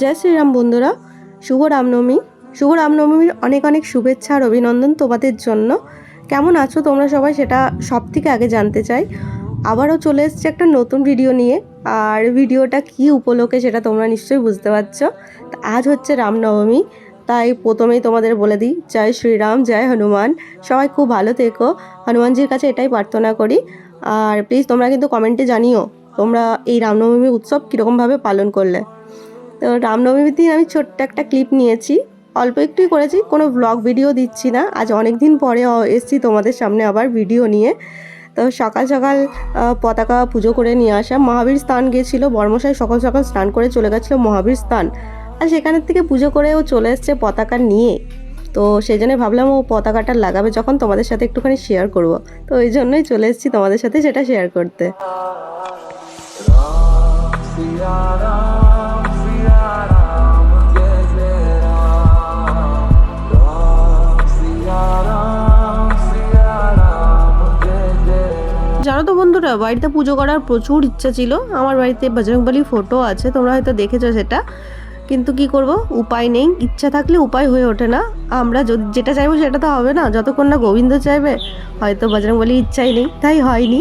জয় শ্রীরাম বন্ধুরা, শুভ রামনবমী। শুভ রামনবমীর অনেক অনেক শুভেচ্ছা আর অভিনন্দন তোমাদের জন্য। কেমন আছো তোমরা সবাই সেটা সব থেকে আগে জানতে চাই। আবারও চলে এসছে একটা নতুন ভিডিও নিয়ে। আর ভিডিওটা কি উপলক্ষে সেটা তোমরা নিশ্চয়ই বুঝতে পারছ। আজ হচ্ছে রামনবমী, তাই প্রথমেই তোমাদের বলে দিই, জয় শ্রীরাম, জয় হনুমান। সবাই খুব ভালো থেকো। হনুমানজির কাছে এটাই প্রার্থনা করি। আর প্লিজ তোমরা কিন্তু কমেন্টে জানিও। তোমরা এই রামনবমী উৎসব কীরকমভাবে পালন করলে? তো রামনবমীর দিন আমি ছোট্ট একটা ক্লিপ নিয়েছি। অল্প একটুই করেছি, কোনো ব্লগ ভিডিও দিচ্ছি না। আজ অনেক দিন পরে এসছি তোমাদের সামনে আবার ভিডিও নিয়ে। তো সকাল সকাল পতাকা পুজো করে নিয়ে আসা। মহাবীর স্থান গিয়েছিল বর্মশাই সকাল সকাল স্নান করে চলে গেছিল মহাবীর স্থান। আর সেখানের থেকে পুজো করে ও চলে এসছে পতাকা নিয়ে। তো সেই জন্য ভাবলাম ও পতাকাটা লাগাবে যখন তোমাদের সাথে একটুখানি শেয়ার করব। তো ওই জন্যই চলে এসেছি তোমাদের সাথে সেটা শেয়ার করতে। জানো তো বন্ধুরা, বাড়িতে পুজো করার প্রচুর ইচ্ছা ছিল। আমার বাড়িতে বজরংবলী ফটো আছে, তোমরা হয়তো দেখেছ সেটা। কিন্তু কি করব? উপায় নেই। ইচ্ছা থাকলে উপায় হয়ে ওঠে না। আমরা যেটা চাইব সেটা তো হবে না। যতক্ষণ না গোবিন্দ চাইবে, হয়তো বজরংবলী ইচ্ছাই নেই। তাই হয়নি।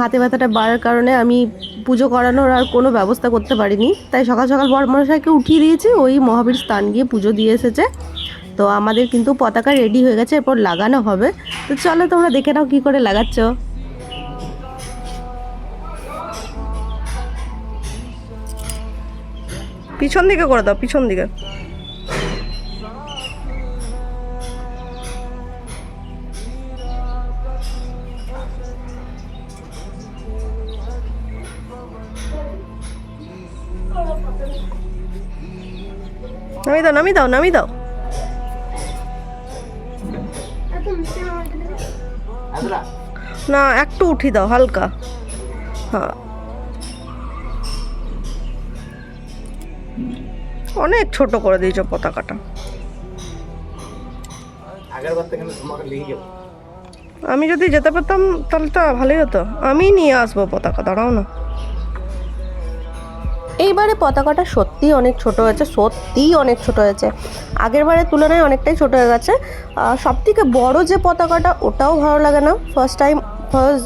হাতে ব্যথাটা বাড়ার কারণে আমি পুজো করানোর আর কোনো ব্যবস্থা করতে পারিনি। তাই সকাল সকাল বর্মশাইকে উঠিয়ে দিয়েছি। ওই মহাবীর স্থান গিয়ে পুজো দিয়ে এসেছে। তো আমাদের কিন্তু পতাকা রেডি হয়ে গেছে। এরপর লাগানো হবে। তো চলো তোমরা দেখে নাও কী করে লাগাচ্ছ। পিছন দিকে করে দাও পিছন দিকে। নামি দাও নামি দাও নামি দাও। না একটু উঠি দাও হালকা। হ্যাঁ। অনেক ছোট করে দিয়েছ পতাকাটা। আমি যদি যেতে পারতাম তাহলে তো ভালোই হতো। আমি নিয়ে আসব পতাকা দাঁড়াও না। এইবারে পতাকাটা সত্যিই অনেক ছোট হয়েছে সত্যিই অনেক ছোট হয়েছে। আগের বারের তুলনায় অনেকটাই ছোট হয়ে গেছে। সব থেকে বড় যে পতাকাটা ওটাও ভালো লাগে না। ফার্স্ট টাইম ফার্স্ট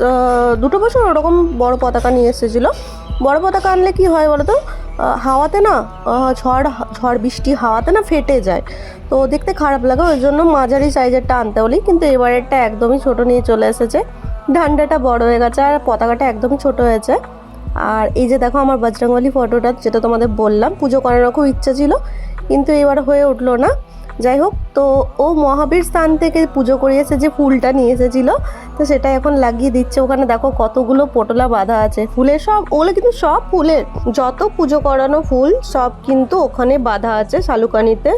দুটো বছর ওরকম বড় পতাকা নিয়ে এসেছিল। বড় পতাকা আনলে কি হয় বলো তো হাওয়াতে না ঝড় ঝড় বৃষ্টি হাওয়াতে না ফেটে যায়। তো দেখতে খারাপ লাগে, ওই জন্য মাঝারি সাইজেরটা আনতে বলি। কিন্তু এবারেরটা একদমই ছোট নিয়ে চলে এসেছে। ডান্ডাটা বড় হয়ে গেছে আর পতাকাটা একদমই ছোট হয়েছে। আর এই যে দেখো আমার বজরঙ্গলি ফটোটা যেটা তোমাদের বললাম, পুজো করানোর খুব ইচ্ছা ছিল, কিন্তু এবার হয়ে উঠল না। যাই হোক, তো ও মহাবীর স্থান থেকে পুজো করিয়েছে যে ফুলটা নিয়ে এসেছিল, তো সেটা এখন লাগিয়ে দিচ্ছে। ওখানে দেখো কতগুলো পটোলা বাঁধা আছে। ফুলের সব, ওগুলো কিন্তু সব ফুলের। যত পুজো করানো ফুল, সব কিন্তু ওখানে বাঁধা আছে শালুকানিতে।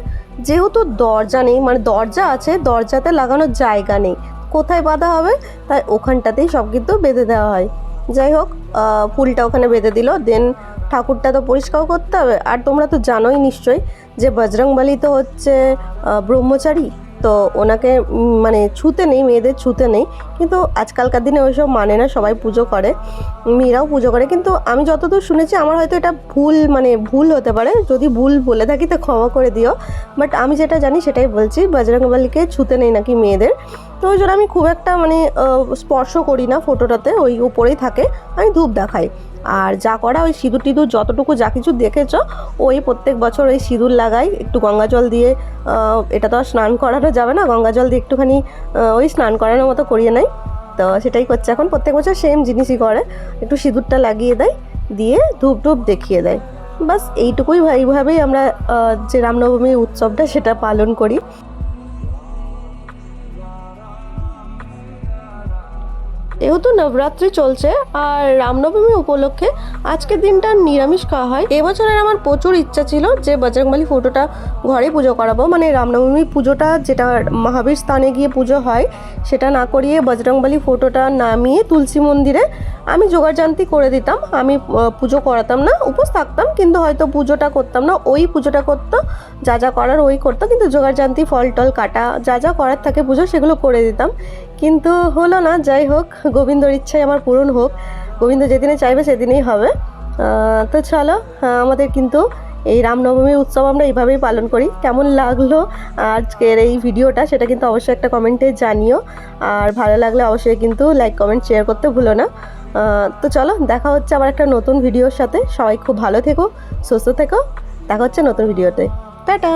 যেহেতু দরজা নেই মানে দরজা আছে, দরজাতে লাগানোর জায়গা নেই। কোথায় বাঁধা হবে? তাই ওখানটাতেই সব কিন্তু বেঁধে দেওয়া হয়। যাই হোক ফুলটা ওখানে বেঁধে দিল। দেন ঠাকুরটা তো পরিষ্কার করতে হবে। আর তোমরা তো জানোই নিশ্চয়ই যে বজরংবলী তো হচ্ছে ব্রহ্মচারী। তো ওনাকে মানে ছুতে নেই, মেয়েদের ছুতে নেই। কিন্তু আজকালকার দিনে ওইসব মানে না, সবাই পুজো করে। মেয়েরাও পুজো করে। কিন্তু আমি যতদূর শুনেছি, আমার হয়তো এটা ভুল মানে ভুল হতে পারে। যদি ভুল বলে থাকি তো ক্ষমা করে দিও। বাট আমি যেটা জানি, সেটাই বলছি বজরংবলীকে ছুতে নেই নাকি মেয়েদের। তো ওই জন্য আমি খুব একটা মানে স্পর্শ করি না ফটোটাতে ওই উপরেই থাকে। আমি ধূপ দেখাই। আর যা করা, ওই সিঁদুর টিঁদুর যতটুকু যা কিছু দেখেছ, ওই প্রত্যেক বছর ওই সিঁদুর লাগাই, একটু গঙ্গা জল দিয়ে এটা তো আর স্নান করানো যাবে না, গঙ্গা জল দিয়ে একটুখানি ওই স্নান করানোর মতো করিয়ে নেয় তো সেটাই করছে এখন, প্রত্যেক বছর সেম জিনিসই করে, একটু সিঁদুরটা লাগিয়ে দেয়, দিয়ে ধূপ ধূপ দেখিয়ে দেয়। বাস এইটুকুই, এইভাবেই আমরা যে রামনবমী উৎসবটা সেটা পালন করি। যেহেতু নবরাত্রি চলছে আর রামনবমী উপলক্ষে আজকের দিনটা নিরামিষ খাওয়া হয়। এবছরের আমার প্রচুর ইচ্ছা ছিল যে বজরংবলী ফটোটা ঘরে পুজো করাবো। মানে রামনবমী পুজোটা যেটা মহাবীর স্থানে গিয়ে পুজো হয়, সেটা না করিয়ে বজরংবলী ফটোটা নামিয়ে তুলসী মন্দিরে আমি জোগাড়জান্তি করে দিতাম, আমি পুজো করাতাম না, উপোস থাকতাম, কিন্তু হয়তো পুজোটা করতাম না, ওই পুজোটা করতো, যা যা করার ওই করতো, কিন্তু জোগাড়জান্তি ফল টল কাটা, যা যা করার থাকে পুজো সেগুলো করে দিতাম। কিন্তু হলো না, যাই হোক, গোবিন্দর ইচ্ছাই আমার পূরণ হোক, গোবিন্দ যেদিনে চাইবে সেদিনেই হবে। তো চলো আমাদের কিন্তু এই রামনবমীর উৎসব আমরা এইভাবেই পালন করি। কেমন লাগল আজকের এই ভিডিওটা সেটা কিন্তু অবশ্যই একটা কমেন্টে জানিও। আর ভালো লাগলে অবশ্যই কিন্তু লাইক, কমেন্ট শেয়ার করতে ভুলো না। তো চলো, দেখা হচ্ছে আবার একটা নতুন ভিডিওর সাথে। সবাই খুব ভালো থেকো, সুস্থ থেকো। দেখা হচ্ছে নতুন ভিডিওতে। টাটা!